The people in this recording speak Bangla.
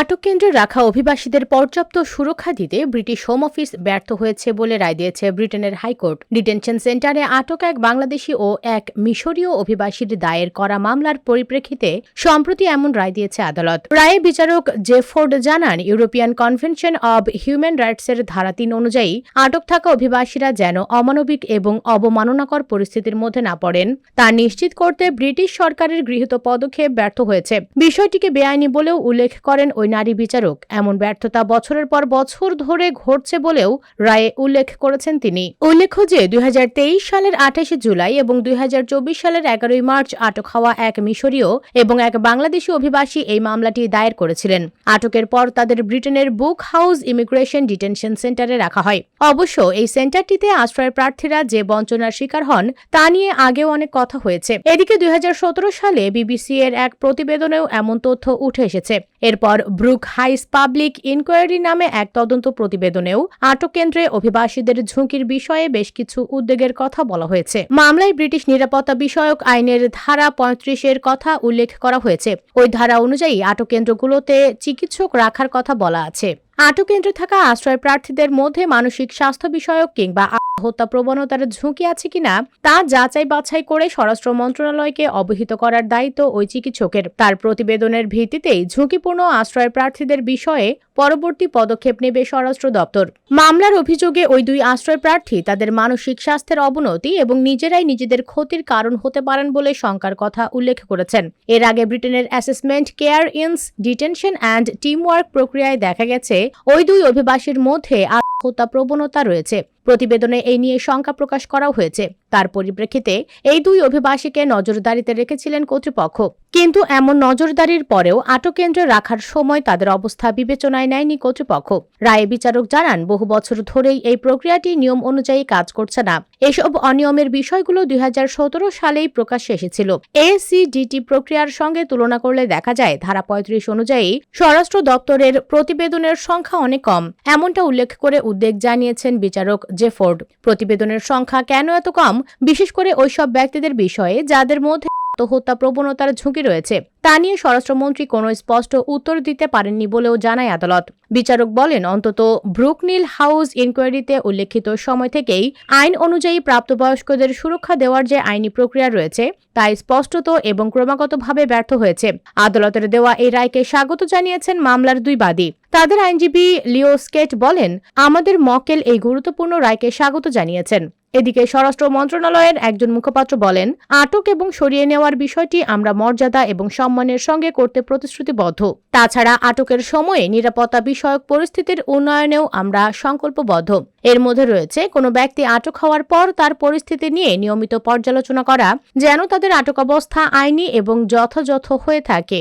আটক কেন্দ্রে রাখা অভিবাসীদের পর্যাপ্ত সুরক্ষা দিতে ব্রিটিশ হোম অফিস ব্যর্থ হয়েছে বলে রায় দিয়েছে ব্রিটেনের হাইকোর্ট। ডিটেনশন সেন্টারে আটক এক বাংলাদেশি ও এক মিশরীয় অভিবাসীর দায়ের করা মামলার পরিপ্রেক্ষিতে সম্প্রতি এমন রায় দিয়েছে আদালত। রায়ে বিচারক জেফোর্ড জানান, ইউরোপিয়ান কনভেনশন অব হিউম্যান রাইটসের ধারা তিন অনুযায়ী আটক থাকা অভিবাসীরা যেন অমানবিক এবং অবমাননাকর পরিস্থিতির মধ্যে না পড়েন। তা নিশ্চিত করতে ব্রিটিশ সরকারের গৃহীত পদক্ষেপ ব্যর্থ হয়েছে। বিষয়টিকে বেআইনি বলেও উল্লেখ করেন ওই নারী বিচারক এমন ব্যর্থতা বছরের পর বছর ধরে ঘটছে বলেও রায়ে উল্লেখ করেছেন তিনি। উল্লেখ্য যে, দুই হাজার তেইশ সালের আঠাশে জুলাই এবং দুই হাজার চব্বিশ সালের এগারোই মার্চ আটক হওয়া এক মিশরীয় এবং এক বাংলাদেশি অভিবাসী এই মামলাটি দায়ের করেছিলেন। আটকের পর তাদের ব্রিটেনের বুক হাউস ইমিগ্রেশন ডিটেনশন সেন্টারে রাখা হয়। অবশ্য এই সেন্টারটিতে আশ্রয় প্রার্থীরা যে বঞ্চনার শিকার হন, তা নিয়ে আগেও অনেক কথা হয়েছে। এদিকে দুই হাজার সতেরো সালে বিবিসি এর এক প্রতিবেদনেও এমন তথ্য উঠে এসেছে। এরপর ব্রুক হাইস পাবলিক ইনকোয়ারি নামে এক তদন্ত প্রতিবেদনেও আটক কেন্দ্রে অভিবাসীদের ঝুঁকির বিষয়ে বেশ কিছু উদ্বেগের কথা বলা হয়েছে। মামলায় ব্রিটিশ নিরাপত্তা বিষয়ক আইনের ধারা পঁয়ত্রিশের কথা উল্লেখ করা হয়েছে। ওই ধারা অনুযায়ী আটক কেন্দ্রগুলোতে চিকিৎসক রাখার কথা বলা আছে। আটক কেন্দ্রে থাকা আশ্রয় প্রার্থীদের মধ্যে মানসিক স্বাস্থ্য বিষয়ক কিংবা হত্যা প্রবণতার ঝুঁকি আছে কিনা, তা যাচাই বাছাই করে স্বরাষ্ট্র মন্ত্রণালয়কে অবহিত করার দায়িত্ব ওই চিকিৎসকের। তার প্রতিবেদনের ভিত্তিতেই ঝুঁকিপূর্ণ আশ্রয় প্রার্থীদের বিষয়ে পরবর্তী পদক্ষেপ নেবে স্বরাষ্ট্র দপ্তর। মামলার অভিযোগে ওই দুই আশ্রয় প্রার্থী তাদের মানসিক স্বাস্থ্যের অবনতি এবং নিজেরাই নিজেদের ক্ষতির কারণ হতে পারেন বলে শঙ্কার কথা উল্লেখ করেছেন। এর আগে ব্রিটেনের assessment, care in, detention and teamwork প্রক্রিয়ায় দেখা গেছে, ওই দুই অভিবাসীর মধ্যে হত্যা প্রবণতা রয়েছে। প্রতিবেদনে এই নিয়ে শঙ্কা প্রকাশ করাও হয়েছে। তার পরিপ্রেক্ষিতে এই দুই অভিবাসীকে নজরদারিতে রেখেছিলেন কর্তৃপক্ষ। কিন্তু এমন নজরদারির পরেও আটক কেন্দ্রে রাখার সময় তাদের অবস্থা বিবেচনায় নেয়নি কর্তৃপক্ষ। রায়ে বিচারক জানান, বহু বছর ধরেই এই প্রক্রিয়াটি নিয়ম অনুযায়ী কাজ করছে না। এসব অনিয়মের বিষয়গুলো দুই হাজার সতেরো সালেই প্রকাশ্যে এসেছিল। এসিডিটি প্রক্রিয়ার সঙ্গে তুলনা করলে দেখা যায়, ধারা পঁয়ত্রিশ অনুযায়ী স্বরাষ্ট্র দপ্তরের প্রতিবেদনের সংখ্যা অনেক কম। এমনটা উল্লেখ করে উদ্বেগ জানিয়েছেন বিচারক জেফোর্ড। প্রতিবেদনের সংখ্যা কেন এত কম? বিশেষ করে ওইসব ব্যক্তিদের বিষয়ে, যাদের মধ্যে আত্মহত্যা প্রবণতার ঝুঁকি রয়েছে। তা নিয়ে স্বরাষ্ট্রমন্ত্রী কোনো স্পষ্ট উত্তর দিতে পারেননি বলেও জানায় আদালত। বিচারক বলেন, অন্তত ব্রুকনিল হাউস ইনকোয়ারিতে উল্লেখিত সময় থেকেই আইন অনুযায়ী প্রাপ্তবয়স্কদের সুরক্ষা দেওয়ার যে আইনি প্রক্রিয়া রয়েছে, তা স্পষ্টত এবং ক্রমাগতভাবে ব্যর্থ হয়েছে। আদালতের দেওয়া এই রায়কে স্বাগত জানিয়েছেন মামলার দুই বাদী। তাদের আইনজীবী লিও স্কেট বলেন, আমাদের মকেল এই গুরুত্বপূর্ণ রায়কে স্বাগত জানিয়েছেন। এদিকে স্বরাষ্ট্র মন্ত্রণালয়ের একজন মুখপাত্র বলেন, আটক এবং সরিয়ে নেওয়ার বিষয়টি আমরা মর্যাদা এবং সম্মানের সঙ্গে করতে প্রতিশ্রুতিবদ্ধ। তাছাড়া আটকের সময়ে নিরাপত্তা বিষয়ক পরিস্থিতির উন্নয়নেও আমরা সংকল্পবদ্ধ। এর মধ্যে রয়েছে, কোনো ব্যক্তি আটক হওয়ার পর তার পরিস্থিতি নিয়ে নিয়মিত পর্যালোচনা করা, যেন তাদের আটক অবস্থা আইনি এবং যথাযথ হয়ে থাকে।